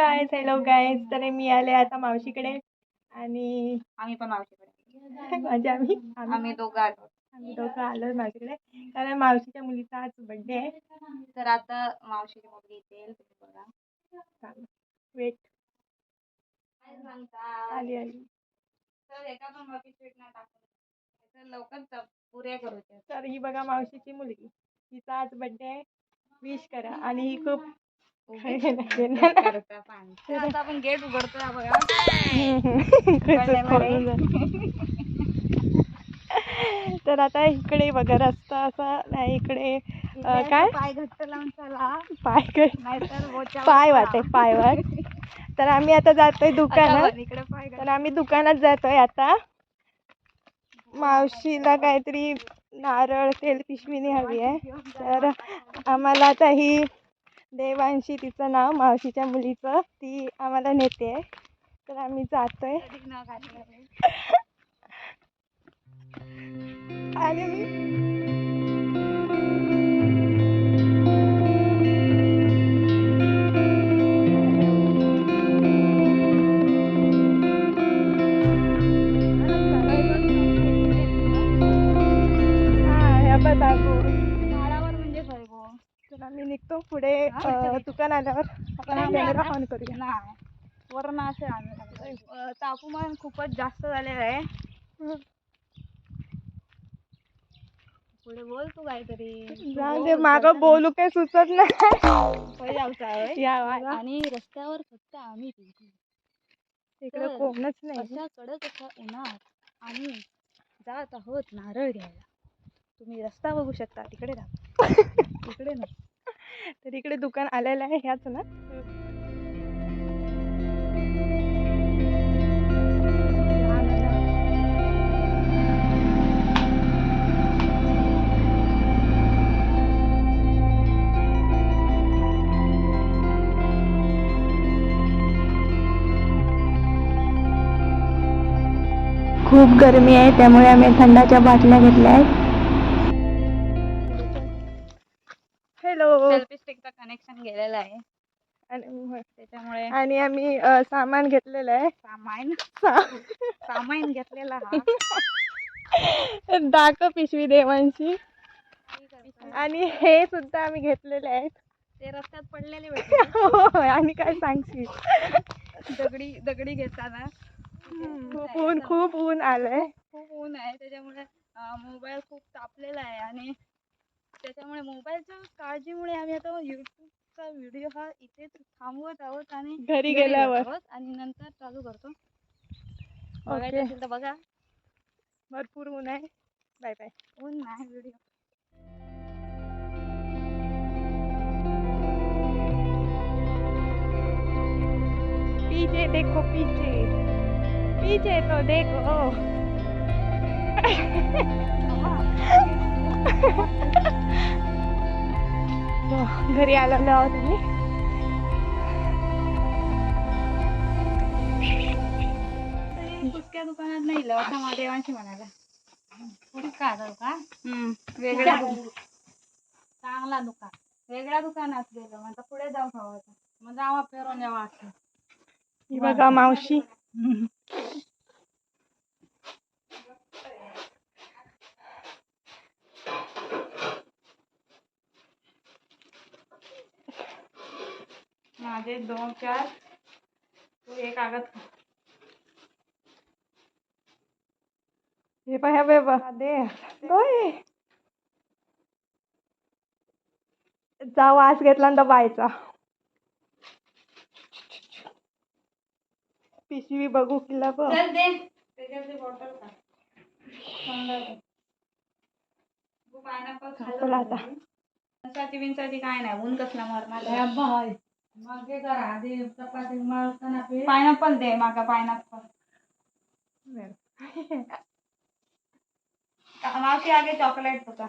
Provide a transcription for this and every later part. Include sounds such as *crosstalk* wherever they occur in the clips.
Guys hello guys तर मी आले आता मावशीकडे आणि आम्ही पण मावशीकडे. *laughs* म्हणजे आम्ही आम्ही. दोघं आलो. आम्ही दोघं आलो मावशीकडे कारण मावशीच्या मुलीचा आज बर्थडे आहे. तर आता मावशीची मुलगी तुम्ही बघा. वेट आली आली. तर एका पण बाकी स्वीट नाही टाकून तर लवकर पुऱ्या करू. तर ही बघा मावशीची मुलगी. तिचा आज बर्थडे आहे. विश करा. आणि ही खूप *laughs* आता आपण गेट उघडतोय बघा. *laughs* *laughs* तर आता इकडे बघा रस्ता असा नाही इकडे काय? पाय घट्ट लावून चला. पाय पाय वाटे पाय वाट. तर आम्ही आता जातोय दुकानात. आता इकडे पाय तर आम्ही दुकानात जातोय आता. मावशीला काहीतरी नारळ तेल पिशवीने हवी आहे. तर आम्हाला आता ही देवांशी तिचं नाव मावशीच्या मुलीचं ती आम्हाला नेते तर आम्ही जातोय. *laughs* आणि आम्ही निघतो पुढे अं, दुकान आल्यावर. आपण कॅमेरा ऑन करूया. नाही. वरण असे अं, तापमान खूपच जास्त झालेलं आहे. पुढे बोल तू काहीतरी. जाऊ दे मागं बोलू. काही सुचत नाही. आहे या. आणि रस्त्यावर फक्त आम्ही तिघी. इकडे तर कोणच नाही. अशा कडक अशा उन्हात आम्ही जात आहोत नारळ घ्यायला. तुम्ही रस्ता बघू शकता. तिकडे राहा. *laughs* तिकडे नाही. तर इकडे दुकान आलेलं आहे ह्याच ना. खूप गरमी आहे त्यामुळे आम्ही थंडाच्या बाटल्या घेतल्या आहेत. स्टिकचं कनेक्शन गेलेलं आहे. आणि त्याच्यामुळे आणि आम्ही अ, सामान घेतलेलं आहे. सामान? सा- सामान घेतलेला हा? दाख पिशवी देवांशी आणि हे सुद्धा आम्ही घेतलेले आहेत. ते रस्त्यात पडलेले *laughs* भेटले होय, आणि काय सांगशील? दगडी दगडी घेताना खूप ऊन खूप ऊन आलंय. खूप ऊन आहे. त्याच्यामुळे मोबाईल खूप तापलेला आहे आणि त्याच्यामुळे मोबाईलच्या काळजीमुळे आम्ही आता युट्यूबचा व्हिडिओ हा इथेच थांबवत आहोत आणि घरी गेल्यावर. आहोत आणि नंतर चालू करतो. बघायचं ओके. असेल तर बघा. भरपूर ऊन आहे. बाय बाय ऊन नाही व्हिडिओ. पीछे देखो पीछे. पीछे तो देखो. *laughs* *laughs* घरी आलेलो आहोत आम्ही दुकानात नाही लवकर महादेवांशी म्हणाला का? का वेगळ्या चांगला दुकान. वेगळ्या दुकानात गेलो म्हणजे पुढे जाऊ म्हणजे आम्हा फिरून यावं असं. बघा मावशी. माझे दोन चार. तू एक खा. हे पाह्या बाबा दे होय. जा वास घेतला दबायचा पिशवी बघू किल्ला बघ पायनॅपल आता. बिनसाठी काय नाही ऊन कसला मरणार? पायनॅपल दे माका पायनॅपल मावशी आगे चॉकलेट तुका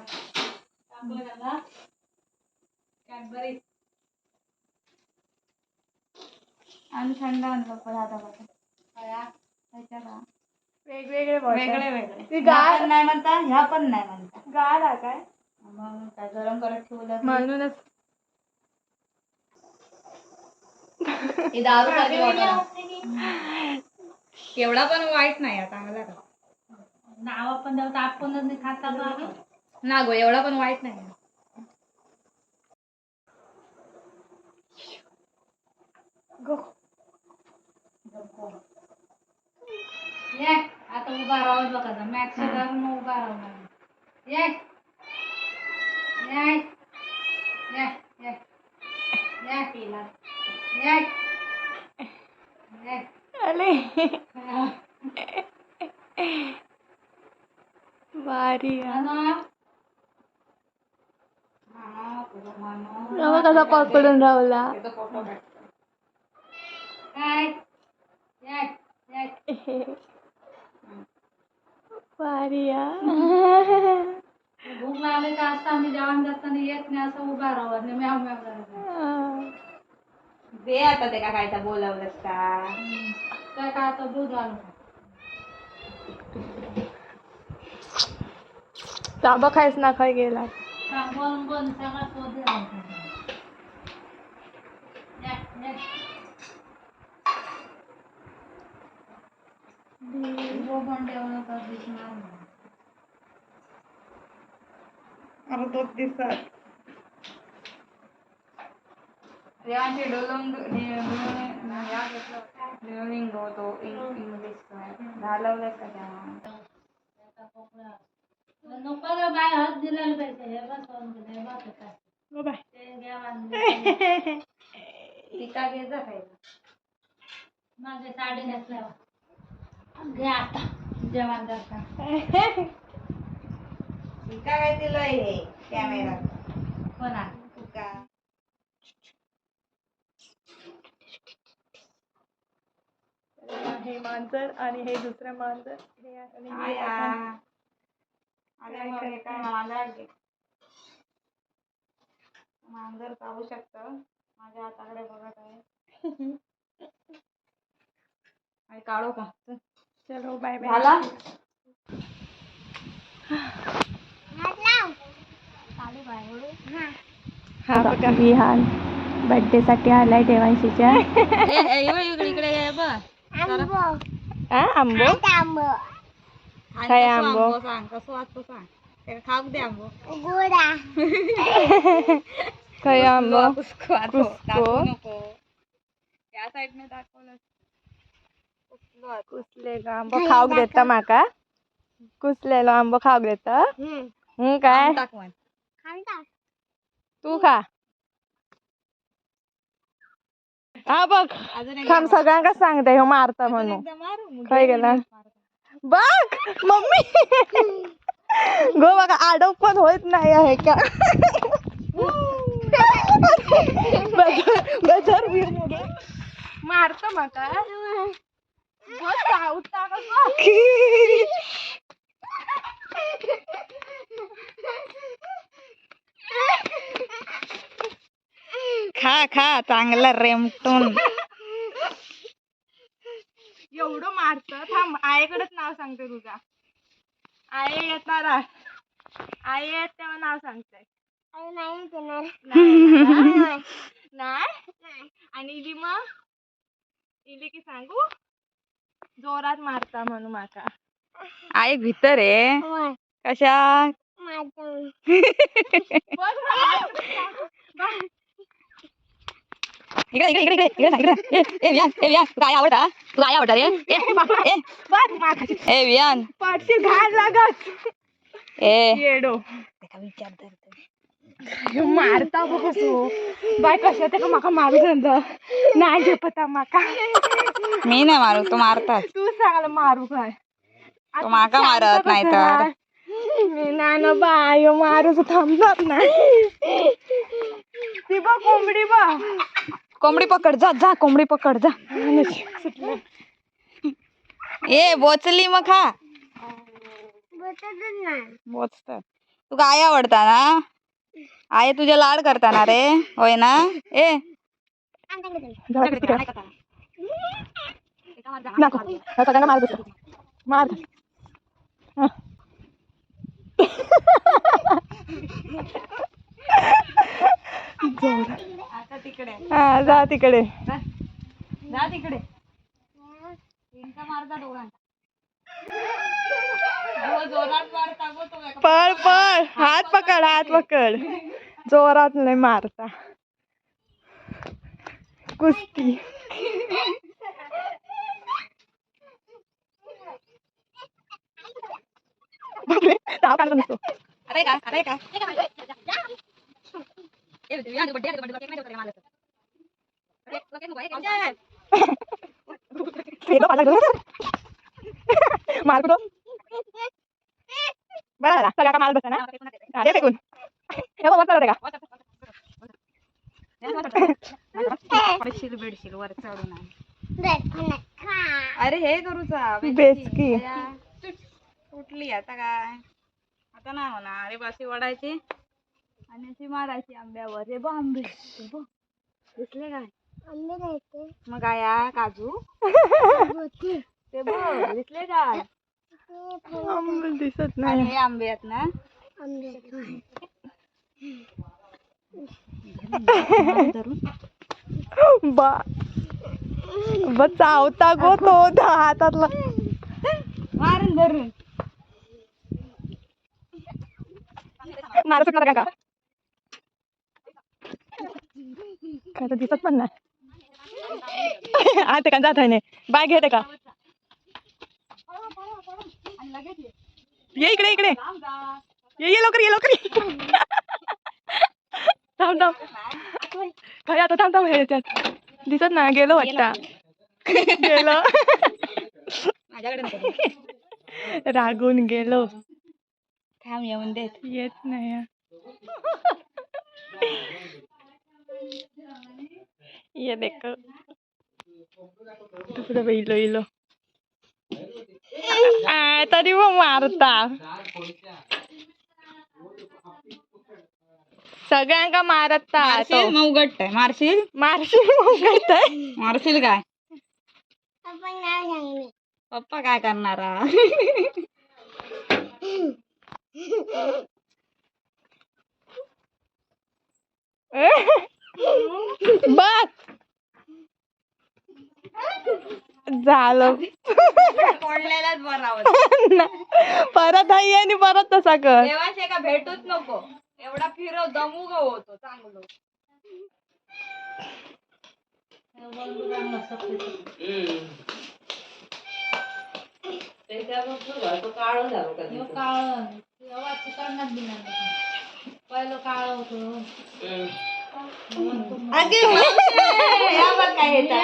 कॅडबरी. आणि थंड आणलं पण आता वेगवेगळे वेगळे वेगळे. ती गार नाही म्हणता ह्या पण नाही म्हणता. गार आहे काय? मग काय गरम करत ठेवलं? म्हणूनच ही दारू सारखी एवढा पण वाईट नाही आहे, चांगला का नाव पण देऊ आपण खाता ना गो एवढा पण वाईट नाही. ये आता उभा राहून बघा मॅक्स धरून उभा राहून ये ये ये ये ये कसा पकडून राहुला? काय भारी भूक लागली का असता आम्ही जेवण करताना येत नाही असं उभा राहत नाही म्याव म्याव दे आता ते का काय तर बोलावलंस का? काय काय आता दूध घालून ताबा खायच ना खाय गेला. सांग बोलून बोलून सगळं ये. उभं पण ठेवलं तर दिसणार नाही. अरे तो दिसत रेवांचे डोलंग डोलिंग तो इंग्लिश घालवलंस का तेव्हा. नको गं बाय हात दिलेले पैसे हे बस दिले, बस बाय ते घ्या बांधून. टिका घे जा माझे साडी नेसल्यावर घ्या आता जेवण करता टिका काय दिलंय हे कॅमेरा कोणा तुका हे मांजर आणि हे दुसरं मांजर. हे आणि हे आपण- काय मांजर पाहू शकतं. माझ्या हाताकडे बघत आहे. आणि काढू का? चलो. Bye bye. झाला? हा. बघा विहान बर्थडे साठी आलाय देवांशीच्या. *laughs* इकडे ये बघ. हा आंबो काय आंबो? सांग कसं वाटतो सांग त्याला खाऊ दे आंबो खय आंबो कुसको आता कुसको. दाखवू नको या साईडने दाखवलं कुसलो आता. कुसलेलो आंबो खाऊक देता माका कुसलेलो आंबो खाऊक देता हम्म काय आम टाक मन. तू खा हा बघ. थांब सगळ्यांका सांगते ह्यो मारता म्हणून. काय गेली. बघ मम्मी. गो बघा आडव पण होत नाही आहे का? गजर मारतो माका? *laughs* खा खा चांगला रेमटून. एवढं मारत. थांब आईकडेच नाव सांगते तुझा आई येणार. आई येत तेव्हा नाव सांगते. नाही आणि इली मग? इली की सांगू? जोरात मारता म्हणून माका. आई भीतर आहे. कशा. बघ. इकडे इकडे इकडे इकडे इकडे ए ए वियान ए वियान तुला आई आवडता? तुला आई आवडता रे? ए ए माका ए. वियान पडशी घाण लागत. ए. येडो. मारता बघ कसो बाय कशा ते माका मारू नंतर नाही झेपता माका. मी नाही मारू तू मारतात तू सांगाल मारू काय. तो माका मारत नाही तर. मी नाही ना बाय मारूच थांबणार नाही. ती बघ कोंबडी बघ. कोंबडी पकड जा जा कोंबडी पकड जा. ए बोचली मग खा. बोचत तू काय आवडता ना? आई तुझे लाड करता ना रे? होय ना? ए. मार. मार. हा. जोरात. आता तिकडे. हा जा तिकडे. जा पळ पळ. हात पकड हात पकड. जोरात नाही मारता. कुस्ती बापरे, ताव काढत नसतो अरे का अरे का ए, विहान, बड्डे आहे, बड्डे, केक नाही ठेवत रे मला तर. अरे, तुला केक नको आहे, नसतो आहे. फेलो पाला घेऊन. माल कुठं बरं झाला सगळा का माल बसा ना अरे फेकून हे बघ, वर का पडशील बिडशील वर चढून अरे हे करूचा बेसकी उठली आता काय? आता नाही होणार. अरे बाशी वडायची आणि अशी मारायची आंब्यावर. हे आंबे. हे बघ. दिसले काय? मग आया काजू? ते बघ. दिसले काय? आंबे दिसत नाही. हे आंबे आहेत ना? बा. ब चावता गो तो. हातातला. मारून धरून. का? काय तर दिसत पण नाही. आता का जात आहे नाही बाय घेते का? ये इकडे इकडे. ये ये लवकर ये लवकर. थांब थांब. काय आता थांब थांब हे त्यात. दिसत नाही गेलो वाटतं. गेलो. रागून गेलो. थांब येऊन देत येत नाही ये देख. दुसरं इलो इलो. आ, तरी मग मारता. सगळ्यांका मारता मारशील? मग उघडतंय मारशील? मारशील मग करताय मारशील काय? पप्पा काय करणारा? *laughs* बस. झालं. *laughs* परत आई आणि परत तसा कर. देवाचे का भेटूच नको. एवढा फिरव दमू ग होतो चांगलं. अगे मावशे, *laughs* या बघ काय येतात.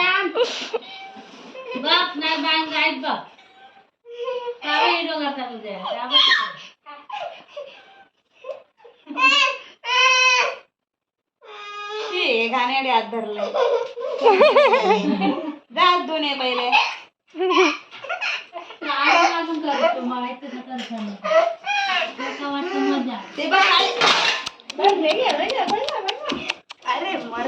शी, हे घाणेरडे हात धरले. *laughs* *laughs* जा धुवून ये पहिले ते बघ काय बघ, हे घे, हे घे, बघ ना, बघ ना. अरे मर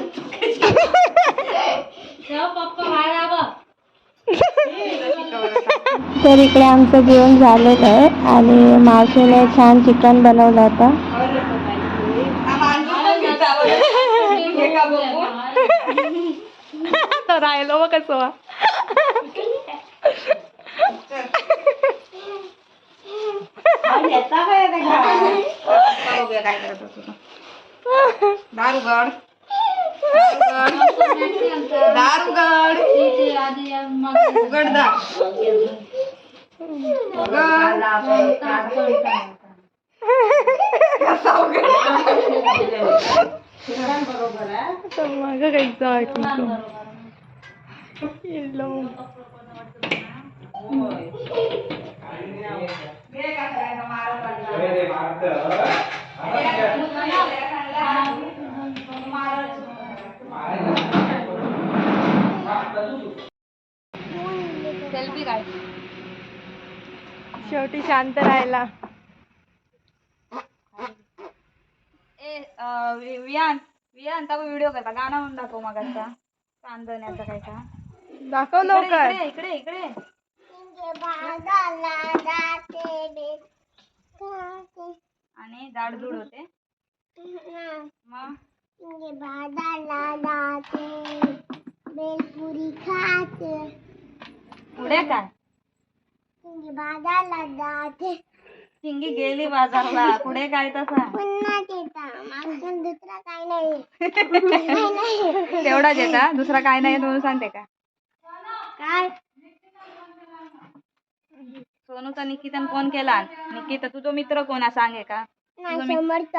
तर इकडे आमचं जेवण झालेलं आहे आणि मावशीने छान चिकन बनवलं होतं राहिलो मग कसं *laughs* येता काय येते का बघूया काय करत होतो तो. दारुगड दारुगड उघड. दा तर मग काहीच ऐकून येलो. सेल्फी शेवटी शांत राहिला ए अं, वि- विहान विहान आता व्हिडिओ करता. गाणं म्हणून दाखव मग आता चांदण्याचा काय का? दाखव लवकर. इकडे इकडे इकडे. आणि जाडजूड होते. मग? बेलपुरी खाते पुढे काय? बाजारला जाते चिंगी गेली बाजारला. पुढे काय तसा? पुन्हा देता मागून दुसरा काय नाही तेवढाच येता दुसरा काय नाही म्हणून सांगते का? काय? सोनूचा निकितन फोन केला. निकिता तुझा मित्र कोण आहे सांगे का समर्थ.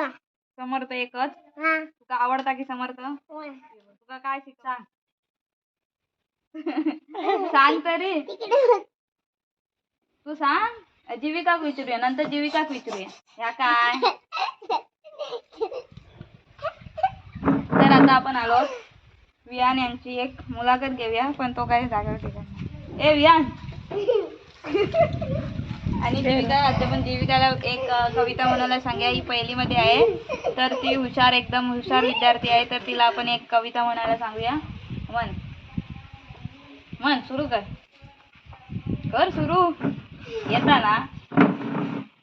समर्थ एकच. हा. तुका आवडता की समर्थ? होय. तुका काय शिक सांग. *laughs* सांग तरी. तिकडे तू सांग. जीविकाक विचारूया नंतर जीविकाक विचारूया. ह्या काय? तर आता आपण आलो. वियान यांची एक मुलाखत घेऊया पण तो काही जागा ठिकाण ए वियान *laughs* आणि जीविका आता पण जीविकाला एक कविता म्हणायला सांगा ही पहिलीमध्ये आहे. तर ती हुशार एकदम हुशार विद्यार्थी आहे. तर तिला आपण एक कविता म्हणायला सांगूया. म्हण म्हण सुरू कर. कर सुरू. येता ना?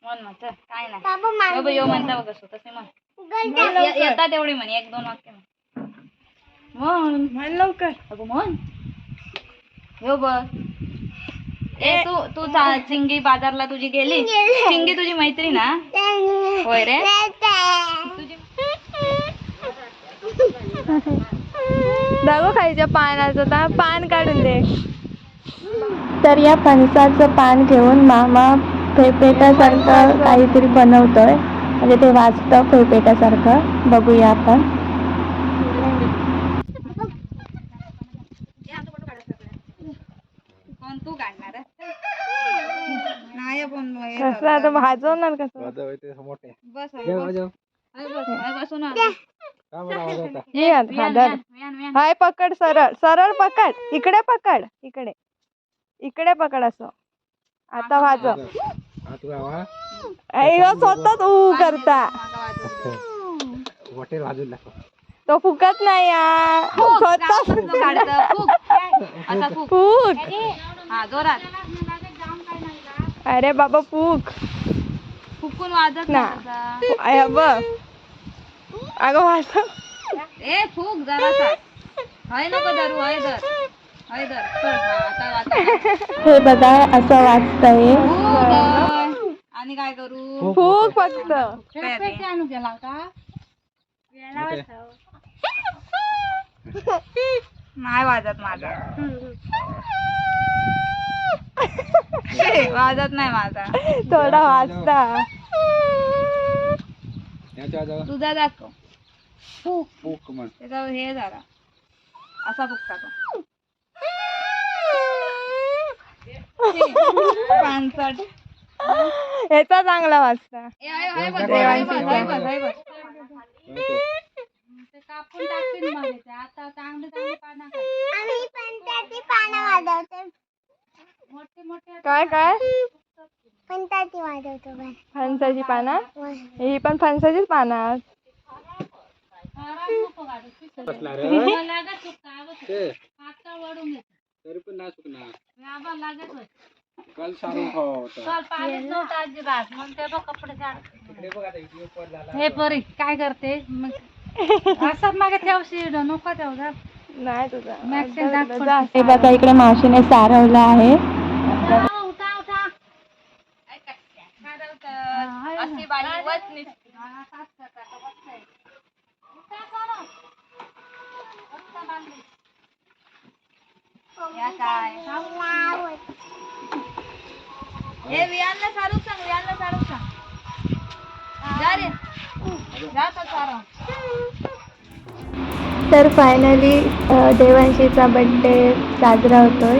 म्हण मग चल. काय नाही. बाबा यो मान बघ, यो. म्हणता बघ असं तसे ये- येता तेवढी म्हण एक दोन वाक्य म्हण. म्हण म्हण लवकर. अगं म्हण यो बघ. ए तू तू चिंगी बाजारला तुझी गेली. चिंगी तुझी मैत्री ना होय रे. तुझी *laughs* दाखव खायच्या पानाचं तर पान काढून दे. तर या फणसाचं पान घेऊन मामा फेपेटासारखं काहीतरी बनवतोय. म्हणजे ते वाचतं फेपेटासारखं बघूया आपण कोण तू काढणार नाही पण कसं आता भाजवणार कसं बस आहे, बस. आहे, बस आहे, बसून आ. ये आता, हा, धर. वियान, वियान, वियान. हाय पकड सरळ. सरळ पकड. इकडे पकड. इकडे. इकडे पकड असं. आता वाजव अय्यो स्वतःच ऊ करता. मागं. तो फुकत नाही यार स्वतः कसं काढतं? फुक. असा फुक. फुक. हा जोरात. अरे बाबा फुक. फुकून वाजत ना. अय बघ अगं वाजव. ए फुक जरासा. हय नको धरू हय धर. हय धर. चल, हा. हे बघा असं फुक धर. आणि काय करू? फुक फक्त? आणू गेला का? नाही वाजत माझा. वाजत नाही माझा. थोडा वाचता तुझा दाखव. त्याचा हे झाला. असा फुकता तो पानसट. ह्याचा चांगला वाचता ए, हाय, हाय बघ, हाय बघ, हाय बघ, हाय बघ. ते कापून टाकतील मग. ते आता चांगले चांगले पानं. काय काय पंचायती वाजवतो फणसाची पाना ही पण फणसाचीच पानं हे परी काय करते मग असं मागे ठेवशी नको ठेव जा नाही तुझा Maxine दाख जा. हे बघा इकडे मावशीने सारवलं आहे उठा उठा अशी बाई वच निघते. या काय हे वियांना सारू सांग वियांना सारू सांग. जा रे. तर फायनली देवांशीचा बड्डे साजरा होतोय.